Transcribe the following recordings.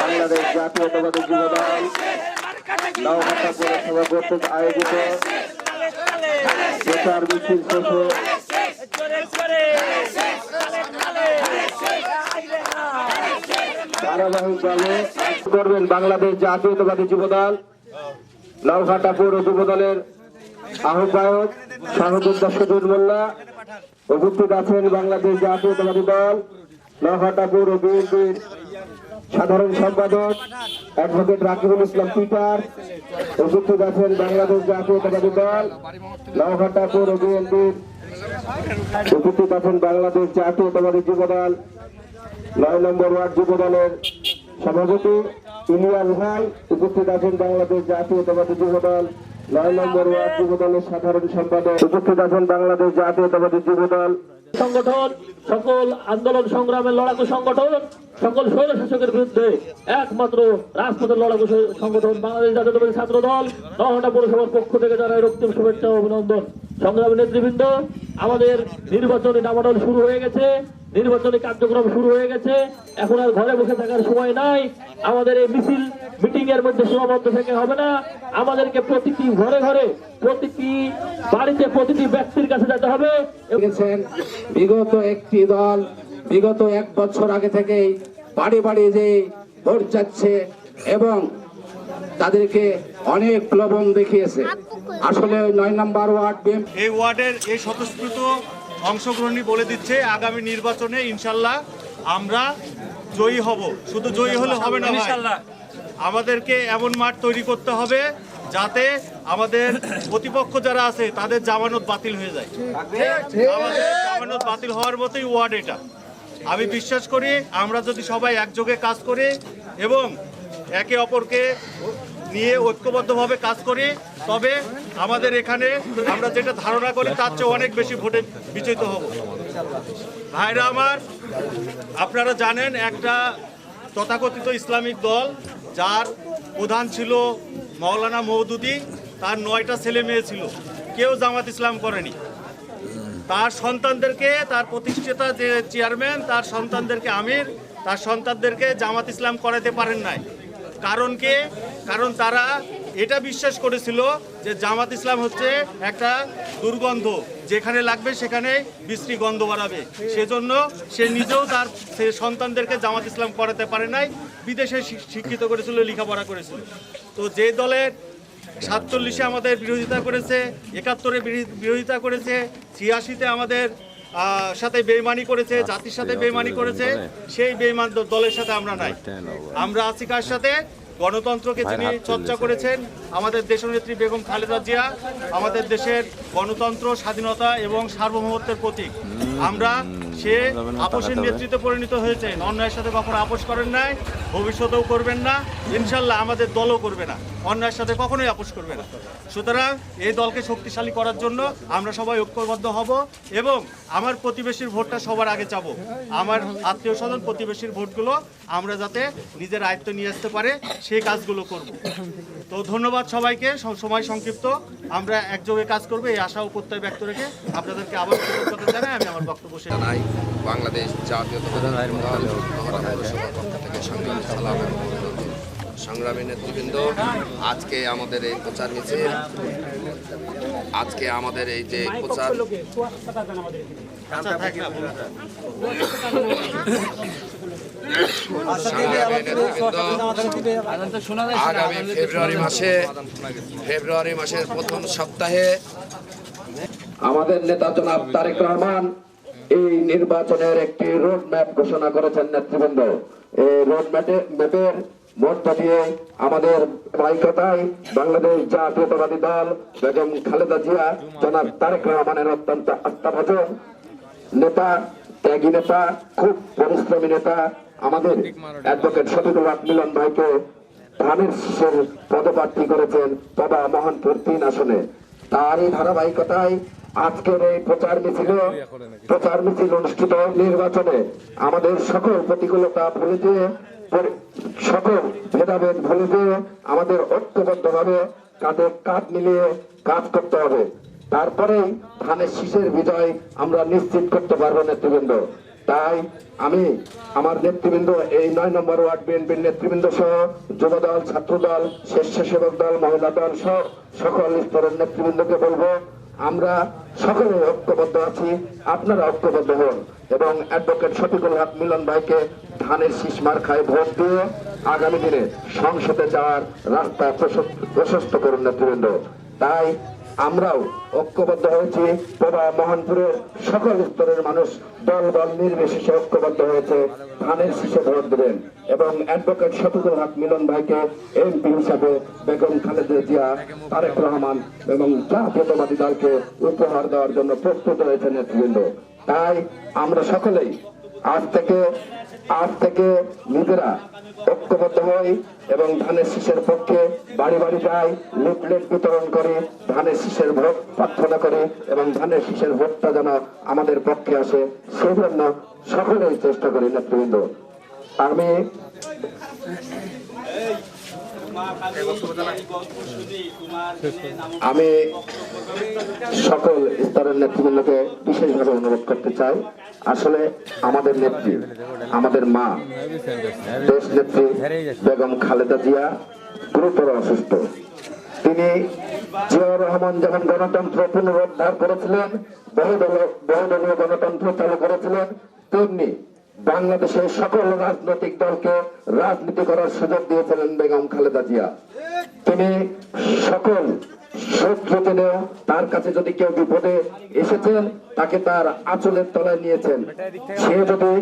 বাংলাদেশ জাতীয়তাবাদী যুব দল ধারাবাহিকভাবে করবেন বাংলাদেশ জাতীয়তাবাদী যুব দল নওহাটা পৌর যুব দলের আহ্বায়ক সহযোদ্ধা সুদুর মোল্লা। উপস্থিত আছেন বাংলাদেশ জাতীয়তাবাদী দল নওহাটা পৌর বিএনপির সাধারণ সম্পাদক, অ্যাডভোকেট রাকিবুল ইসলাম পিটার উপস্থিত আছেন বাংলাদেশ জাতীয়তাবাদী দল নওহাটা পৌর বিএনপির উপস্থিত আছেন বাংলাদেশ জাতীয়তাবাদী যুব দল, নয় নম্বর ওয়ার্ড যুব দলের সভাপতি ইলিয়াস ভাই উপস্থিত আছেন বাংলাদেশ জাতীয়তাবাদী যুব দল, নয় নম্বর ওয়ার্ড যুব দলের সাধারণ সম্পাদক, উপস্থিত আছেন বাংলাদেশ জাতীয়তাবাদী যুব দল সংগঠন, সকল আন্দোলন সংগ্রামের লড়াকু সংগঠন, সকল স্বৈর শাসকের বিরুদ্ধে একমাত্র রাজপথের লড়াকু সংগঠন বাংলাদেশ জাতীয়তাবাদী ছাত্র দল নহটা পৌরসভার পক্ষ থেকে জানাই রক্তিম শুভেচ্ছা অভিনন্দন। সংগ্রামী নেতৃবৃন্দ, আমাদের নির্বাচনী নামাডল শুরু হয়ে গেছে, নির্বাচনী কার্যক্রম শুরু হয়ে গেছে, এখন আর ঘরে বসে থাকার সময় নাই। আমাদের এই মিছিল মিটিং এর মধ্যে সীমাবদ্ধ থেকে হবে না। আমাদেরকে প্রতিটি ঘরে ঘরে প্রতিটি বাড়িতে প্রতিটি ব্যক্তির কাছে যেতে হবে। বিগত একটি দল বিগত এক বছর আগে থেকেই বাড়ি বাড়ি যে ভোট যাচ্ছে এবং তাদেরকে অনেক প্রলোভন দেখিয়েছে। আসলে নয় নম্বর ওয়ার্ড এই ওয়ার্ডের এই স্বতঃস্ফূর্ত অংশগ্রহণই বলে দিচ্ছে আগামী নির্বাচনে ইনশাল্লাহ আমরা জয়ী হব। শুধু জয়ী হলে হবে না ভাই। আমাদেরকে এমন মাঠ তৈরি করতে হবে যাতে আমাদের প্রতিপক্ষ যারা আছে, তাদের জামানত বাতিল হয়ে যায়। আমাদের জামানত বাতিল হওয়ার মতোই ওয়ার্ড এটা। আমি বিশ্বাস করি আমরা যদি সবাই একযোগে কাজ করি এবং একে অপরকে নিয়ে ঐক্যবদ্ধভাবে কাজ করি, তবে আমাদের এখানে আমরা যেটা ধারণা করি, তার চেয়ে অনেক বেশি ভোটে বিজয়িত হব। ভাইরা আমার, আপনারা জানেন একটা তথাকথিত ইসলামিক দল যার প্রধান ছিল মৌলানা মৌদুদি তার নয়টা ছেলে মেয়ে ছিল। কেউ জামাত ইসলাম করেনি। তার সন্তানদেরকে, তার প্রতিষ্ঠাতা যে চেয়ারম্যান, তার সন্তানদেরকে আমির, তার সন্তানদেরকে জামাত ইসলাম করাতে পারেন নাই। কারণ কে? কারণ তারা এটা বিশ্বাস করেছিল যে জামাত ইসলাম হচ্ছে একটা দুর্গন্ধ। যেখানে লাগবে সেখানে বিশ্রী গন্ধ বাড়াবে। সেজন্য সে নিজেও তার সে সন্তানদেরকে জামাত ইসলাম করাতে পারে নাই বিদেশে শিক্ষিত করেছিল লেখাপড়া করেছিল। তো যে দলের সাতচল্লিশে আমাদের বিরোধিতা করেছে একাত্তরে বিরোধী- বিরোধিতা করেছে ছিয়াশিতে আমাদের সাথে বেইমানি করেছে জাতির সাথে বেইমানি করেছে সেই বেইমান দলের সাথে আমরা নাই। আমরা আছি কার সাথে? গণতন্ত্রকে যিনি চর্চা করেছেন আমাদের দেশনেত্রী বেগম খালেদা জিয়া আমাদের দেশের গণতন্ত্র স্বাধীনতা এবং সার্বভৌমত্বের প্রতীক। আমরা সে আপোষের নেতৃত্বে পরিণত হয়েছেন। অন্যায়ের সাথে কখনো আপোষ করেন নাই ভবিষ্যতেও করবেন না। ইনশাল্লাহ আমাদের দলও করবে না। অন্যায়ের সাথে কখনোই আপোষ করবে না। সুতরাং এই দলকে শক্তিশালী করার জন্য আমরা সবাই ঐক্যবদ্ধ হব এবং আমার প্রতিবেশীর ভোটটা সবার আগে চাবো। আমার আত্মীয় স্বজন প্রতিবেশীর ভোটগুলো আমরা যাতে নিজের আয়ত্ত নিয়ে আসতে পারে সেই কাজগুলো করব। তো ধন্যবাদ সবাইকে সময় সংক্ষিপ্ত। আমরা একযোগে কাজ করব এই আশা ও প্রত্যয় ব্যক্ত রেখে আপনাদেরকে আবার কৃতজ্ঞতা জানাই। আমি আমার বক্তব্য শেষ জানাই বাংলাদেশ পক্ষ থেকে সালাম। সংগ্রামী নেতৃবৃন্দ, আজকে আমাদের এই প্রচার মিছিল, আজকে আমাদের এই যে প্রচার আগামী ফেব্রুয়ারি মাসে, ফেব্রুয়ারি মাসের প্রথম সপ্তাহে আমাদের নেতা জনাব তারেক রহমান এই নির্বাচনের একটি রোড ম্যাপ ঘোষণা করেছেন নেতৃবৃন্দ। এই রোড ম্যাপে ম্যাপের মধ্য দিয়ে আমাদের নায়িকতায় বাংলাদেশ জাতীয়তাবাদী দল বেগম খালেদা জিয়া, জনাব তারেক রহমানের অত্যন্ত আস্থাভাজন নেতা, ত্যাগী নেতা, খুব পরিশ্রমী নেতা, আমাদের অ্যাডভোকেট শফিকুল মিলন ভাইকে ধানের পদপ্রার্থী করেছেন তবা মোহনপুর তিন আসনে। তারই ধারাবাহিকতায় আজকের এই প্রচার মিছিল প্রচার মিছিল অনুষ্ঠিত নির্বাচনে। আমাদের সকল প্রতিকূলতা ভুলে পরি- সকল ভেদাভেদ ভুলে যেয়ে আমাদের ঐক্যবদ্ধভাবে কাঁধে কাঁধ মিলিয়ে কাজ করতে হবে। তারপরেই ধানের শীষের বিজয় আমরা নিশ্চিত করতে পারব নেতৃবৃন্দ। তাই আমি আমার নেতৃবৃন্দ, এই নয় নম্বর ওয়ার্ড বিএনপির নেতৃবৃন্দ সহ যুবদল, ছাত্রদল, স্বেচ্ছাসেবক দল, মহিলা দল সহ সকল স্তরের নেতৃবৃন্দকে বলব আমরা সকলে ঐক্যবদ্ধ আছি, আপনারা ঐক্যবদ্ধ হন। এবং অ্যাডভোকেট শফিকুল হক মিলন ভাইকে ধানের শীষ খায় ভোট দিয়ে আগামী দিনে সংসদে যাওয়ার রাস্তা প্রশস্ত করুন নেতৃবৃন্দ। তাই আমরাও ঐক্যবদ্ধ হয়েছি। প্রভা মোহনপুরের সকল স্তরের মানুষ দল দল নির্বিশেষে ঐক্যবদ্ধ হয়েছে। ধানের শীষে ভোট দেবেন এবং অ্যাডভোকেট শফিকুল হক মিলন ভাইকে এমপি হিসাবে বেগম খালেদা জিয়া, তারেক রহমান এবং জাতীয়তাবাদী দলকে উপহার দেওয়ার জন্য প্রস্তুত হয়েছে নেতৃবৃন্দ। তাই আমরা সকলেই আজ থেকে আজ থেকে নিজেরা ঐক্যবদ্ধ হই এবং ধানের শীষের পক্ষে বাড়ি বাড়ি যাই লিফলেট বিতরণ করে, ধানের শীষের ভোট প্রার্থনা করে এবং ধানের শীষের ভোটটা যেন আমাদের পক্ষে আসে, সেই জন্য সকলেই চেষ্টা করি নেতৃবৃন্দ। আমি আমি সকল স্তরের নেতৃবৃন্দকে বিশেষভাবে অনুরোধ করতে চাই। আসলে আমাদের নেত্রী, আমাদের মা, দেশ নেত্রী বেগম খালেদা জিয়া গুরুতর অসুস্থ। তিনি জিয়াউর রহমান যখন গণতন্ত্র পুনরুদ্ধার করেছিলেন বহুদল- বহুদলীয় গণতন্ত্র চালু করেছিলেন, তেমনি বাংলাদেশের সকল রাজনৈতিক দলকে রাজনীতি করার সুযোগ দিয়েছিলেন বেগম খালেদা জিয়া। তিনি সকল শত্রু জেনেও তার কাছে যদি কেউ বিপদে এসেছেন, তাকে তার আঁচলের তলায় নিয়েছেন। সে যদি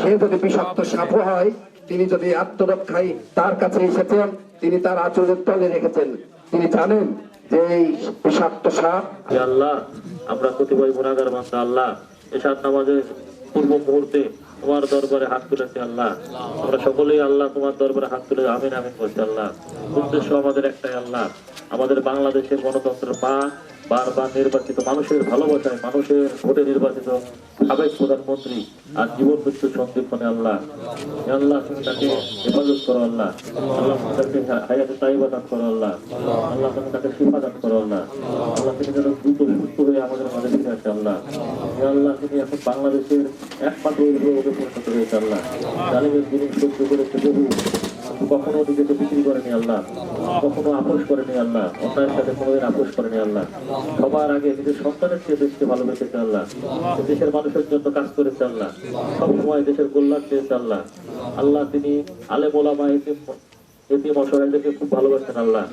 সে যদি বিষাক্ত সাপও হয়, তিনি যদি আত্মরক্ষায় তার কাছে এসেছেন, তিনি তার আঁচলের তলে রেখেছেন। তিনি জানেন যে এই বিষাক্ত সাপ আল্লাহ, আমরা কতিপয় গুণাগার বান্দা আল্লাহ এসার নামাজের পূর্ব মুহূর্তে তোমার দরবারে হাত তুলেছি আল্লাহ। আমরা সকলেই আল্লাহ তোমার দরবারে হাত তুলে আমিন আমিন করছি আল্লাহ। উদ্দেশ্য আমাদের একটাই আল্লাহ। আমাদের বাংলাদেশের গণতন্ত্রের পা বারবার নির্বাচিত, মানুষের ভালোবাসায় মানুষের ভোটে নির্বাচিত সাবেক প্রধানমন্ত্রী আর জীবন মৃত্যু সন্দীপনে আল্লাহ। আল্লাহ তাকে হেফাজত করো আল্লাহ। আল্লাহ তাকে হায়াতে তাইবা দান করো আল্লাহ। আল্লাহ তুমি তাকে শিফা দান করো আল্লাহ। আল্লাহ তুমি যেন দ্রুত সুস্থ হয়ে আমাদের মাঝে ফিরে আসে আল্লাহ। আল্লাহ, তুমি এখন বাংলাদেশের একমাত্র অভিভাবকে পরিণত হয়েছে আল্লাহ। জালিমের যিনি সহ্য করেছে বহু কখনো নিজেকে বিক্রি করেনি আল্লাহ, কখনো আপোষ করেনি আল্লাহ, অন্যায়ের সাথে কোনোদিন আপোষ করেনি আল্লাহ। সবার আগে নিজের সন্তানের চেয়ে দেশকে ভালোবেসেছে আল্লাহ, দেশের মানুষের জন্য কাজ করেছে আল্লাহ, সবসময় দেশের কল্যাণ চেয়েছে আল্লাহ। আল্লাহ তিনি আলেম ওলামা, এতিম খুব ভালোবাসেন আল্লাহ।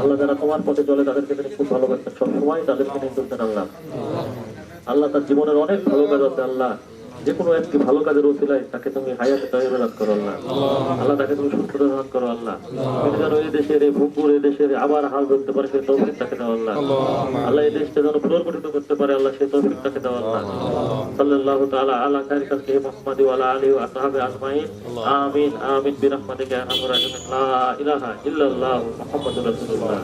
আল্লাহ যারা তোমার পথে চলে, তাদেরকে তিনি খুব সবসময় তাদেরকে নিয়ে আল্লাহ। আল্লাহ তার জীবনের অনেক ভালো কাজ আছে আল্লাহ। যে কোনো একটি ভালো কাজের ওসিলায় তাকে তুমি হায়াতে তৈরি করো আল্লাহ। আল্লাহ। তাকে তুমি সুস্থতা দান করো আল্লাহ। তুমি যেন এই দেশের এই ভুকুর এই দেশের আবার হাল ধরতে পারে সেই তৌফিক তাকে দাও আল্লাহ। আল্লাহ। এই দেশটা যেন পুনর্গঠিত করতে পারে আল্লাহ সেই তৌফিক তাকে দাও আল্লাহ। সাল্লাল্লাহু তাআলা আলা খাইর খালকি মুহাম্মাদি ওয়া আলা আলিহি ওয়া আসহাবি আজমাইন। আমিন আমিন। বিরহমাতিকা ইয়া আরহামার রাহিমিন। লা ইলাহা ইল্লাল্লাহু মুহাম্মাদুর রাসূলুল্লাহ।